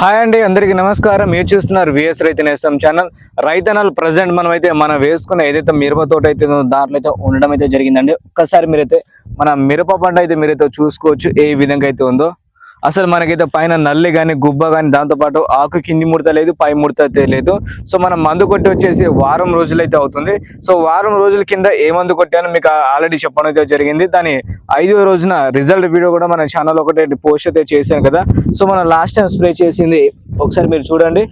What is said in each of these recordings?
Hi అండి అందరికీ నమస్కారం. మీరు చూస్తున్నారు విఎస్ రైతు నేస్తం ఛానల్. రైతనల్ ప్రజెంట్ మనం అయితే మనం వేసుకున్న ఏదైతే మిరప తోట అయితే దారిలో దాంట్లో అయితే ఉండడం అయితే జరిగిందండి. ఒక్కసారి మీరైతే మన మిరప పంట అయితే మీరైతే చూసుకోవచ్చు ఏ విధంగా అయితే ఉందో. అసలు మనకైతే పైన నల్లి కానీ గుబ్బ కానీ దాంతోపాటు ఆకు కింది ముడత లేదు పై ముడత లేదు. సో మనం మందు కొట్టి వచ్చేసి వారం రోజులైతే అవుతుంది. సో వారం రోజుల కింద ఏ మందు కొట్టానో మీకు ఆల్రెడీ చెప్పడం అయితే జరిగింది. దాని ఐదో రోజున రిజల్ట్ వీడియో కూడా మన ఛానల్ ఒకటి పోస్ట్ అయితే చేశాను కదా. సో మనం లాస్ట్ టైం స్ప్రే చేసింది ఒకసారి మీరు చూడండి.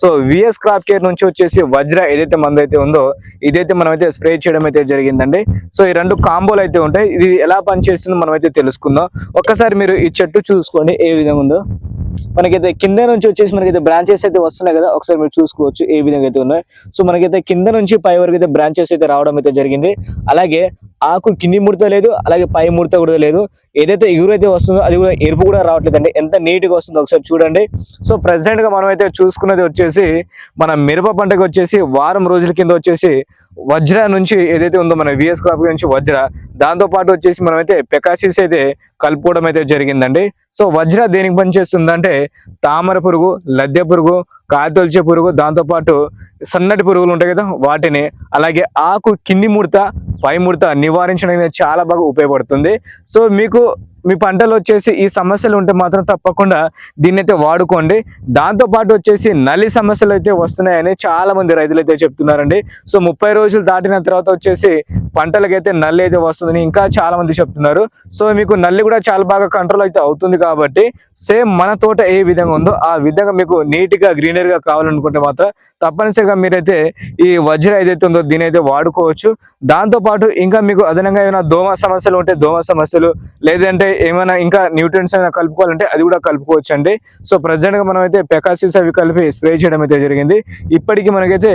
సో విఎస్ క్రాప్ కేర్ నుంచి వచ్చేసి వజ్ర ఏదైతే మందు అయితే ఉందో ఇదైతే మనం అయితే స్ప్రే చేయడం అయితే జరిగిందండి. సో ఈ రెండు కాంబోలు అయితే ఉంటాయి. ఇది ఎలా పనిచేస్తుందో మనం అయితే తెలుసుకుందాం. ఒక్కసారి మీరు ఈ చెట్టు చూసుకోండి. ఏ విధంగా ఉందో. మనకైతే కింద నుంచి వచ్చేసి మనకైతే బ్రాంచెస్ అయితే వస్తున్నాయి కదా ఒకసారి మీరు చూసుకోవచ్చు ఏ విధంగా అయితే ఉన్నాయి. సో మనకైతే కింద నుంచి పై వరకు అయితే బ్రాంచెస్ అయితే రావడం అయితే జరిగింది. అలాగే ఆకు కింది ముడత లేదు అలాగే పై ముడత కూడా లేదు. ఏదైతే ఎగురు అయితే వస్తుందో అది కూడా ఎరుపు కూడా రావట్లేదు అండి ఎంత నీట్గా వస్తుందో ఒకసారి చూడండి. సో ప్రెసెంట్గా మనం అయితే చూసుకున్నది వచ్చేసి మన మిరప పంటకు వచ్చేసి వారం రోజుల కింద వచ్చేసి వజ్ర నుంచి ఏదైతే ఉందో మన విఎస్ క్రాప్ నుంచి వజ్ర దాంతో పాటు వచ్చేసి మనమైతే పెకాసిస్ అయితే కలుపుకోవడం అయితే జరిగిందండి. సో వజ్ర దేనికి పనిచేస్తుందంటే తామర పురుగు లద్దె పురుగు కాయతొలిచే పురుగు దాంతోపాటు సన్నటి పురుగులు ఉంటాయి కదా వాటిని అలాగే ఆకు కింది ముడత పై ముడత నివారించడానికి చాలా బాగా ఉపయోగపడుతుంది. సో మీకు మీ పంటలు వచ్చేసి ఈ సమస్యలు ఉంటే మాత్రం తప్పకుండా దీన్ని అయితే వాడుకోండి. దాంతో పాటు వచ్చేసి నల్లి సమస్యలు అయితే వస్తున్నాయని చాలా మంది రైతులు అయితే చెప్తున్నారండి. సో ముప్పై రోజులు దాటిన తర్వాత వచ్చేసి పంటలకైతే నల్లి అయితే వస్తుందని ఇంకా చాలా మంది చెప్తున్నారు. సో మీకు నల్లి కూడా చాలా బాగా కంట్రోల్ అయితే అవుతుంది కాబట్టి సేమ్ మన తోట ఏ విధంగా ఉందో ఆ విధంగా మీకు నీట్గా కావాలనుకుంటే మాత్రం తప్పనిసరిగా మీరైతే ఈ వజ్ర ఏదైతే ఉందో దీని అయితే వాడుకోవచ్చు. దాంతో పాటు ఇంకా మీకు అదనంగా ఏమైనా దోమ సమస్యలు ఉంటే దోమ సమస్యలు లేదంటే ఏమైనా ఇంకా న్యూట్రియన్స్ అయినా కలుపుకోవాలంటే అది కూడా కలుపుకోవచ్చు అండి సో ప్రజెంట్గా మనం అయితే పెకాసిస్ అవి కలిపి స్ప్రే చేయడం అయితే జరిగింది. ఇప్పటికి మనకైతే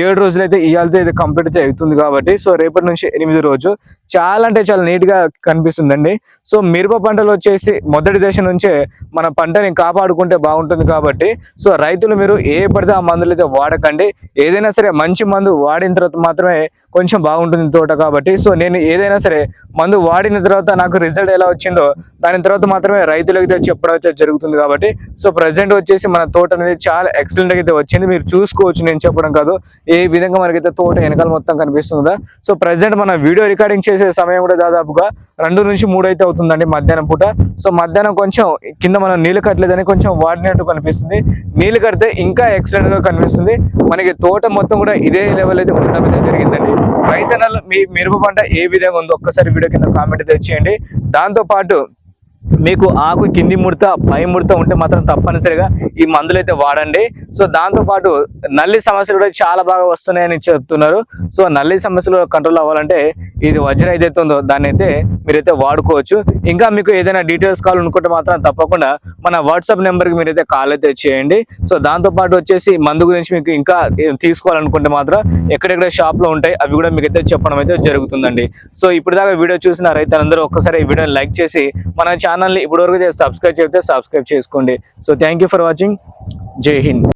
ఏడు రోజులు అయితే ఇవాళతో అయితే కంప్లీట్ అయితే అవుతుంది కాబట్టి సో రేపటి నుంచి ఎనిమిది రోజు చాలా అంటే చాలా నీట్గా కనిపిస్తుందండి. సో మిరప పంటలు వచ్చేసి మొదటి దశ నుంచే మన పంటని కాపాడుకుంటే బాగుంటుంది కాబట్టి సో రైతులు మీరు ఏ పడితే ఆ మందులు అయితే వాడకండి. ఏదైనా సరే మంచి మందు వాడిన తర్వాత మాత్రమే కొంచెం బాగుంటుంది తోట కాబట్టి సో నేను ఏదైనా సరే మందు వాడిన తర్వాత నాకు రిజల్ట్ ఎలా వచ్చిందో దాని తర్వాత మాత్రమే రైతులకు అయితే చెప్పడం అయితే జరుగుతుంది కాబట్టి సో ప్రజెంట్ వచ్చేసి మన తోట అనేది చాలా ఎక్సలెంట్ అయితే వచ్చింది. మీరు చూసుకోవచ్చు నేను చెప్పడం కాదు. ఏ విధంగా మనకైతే తోట వెనకాల మొత్తం కనిపిస్తుందా? సో ప్రజెంట్ మన వీడియో రికార్డింగ్ చేసి సమయం కూడా దాదాపుగా రెండు నుంచి మూడు అయితే అవుతుందండి మధ్యాహ్నం పూట. సో మధ్యాహ్నం కొంచెం కింద మనం నీళ్ళు కట్టలేదని కొంచెం వాడినట్టు కనిపిస్తుంది. నీళ్ళు కడితే ఇంకా ఎక్సలెంట్గా కనిపిస్తుంది. మనకి తోట మొత్తం కూడా ఇదే లెవెల్ అయితే ఉండడం అయితే జరిగిందండి. రైతన్నలు మీ మిరప పంట ఏ విధంగా ఉందో ఒక్కసారి వీడియో కింద కామెంట్ అయితే దాంతోపాటు దాంతో పాటు మీకు ఆకు కింది ముడత పై ముడత ఉంటే మాత్రం తప్పనిసరిగా ఈ మందులు అయితే వాడండి. సో దాంతో పాటు నల్లి సమస్యలు కూడా చాలా బాగా వస్తున్నాయని చెప్తున్నారు. సో నల్లి సమస్యలు కంట్రోల్ అవ్వాలంటే ఇది వజ్ర ఏదైతే ఉందో దాన్ని అయితే మీరైతే వాడుకోవచ్చు. ఇంకా మీకు ఏదైనా డీటెయిల్స్ కాల్ అనుకుంటే మాత్రం తప్పకుండా మన వాట్సాప్ నెంబర్కి మీరైతే కాల్ అయితే చేయండి. సో దాంతో పాటు వచ్చేసి మందు గురించి మీకు ఇంకా తీసుకోవాలనుకుంటే మాత్రం ఎక్కడెక్కడ షాప్లో ఉంటాయి అవి కూడా మీకు అయితే చెప్పడం అయితే జరుగుతుందండి. సో ఇప్పుడు దాకా వీడియో చూసిన రైతులందరూ ఒక్కసారి ఈ వీడియోని లైక్ చేసి మన ఛానల్ని ఇప్పటివరకు సబ్స్క్రైబ్ చేస్తే సబ్స్క్రైబ్ చేసుకోండి. సో థ్యాంక్ ఫర్ వాచింగ్ జై హింద్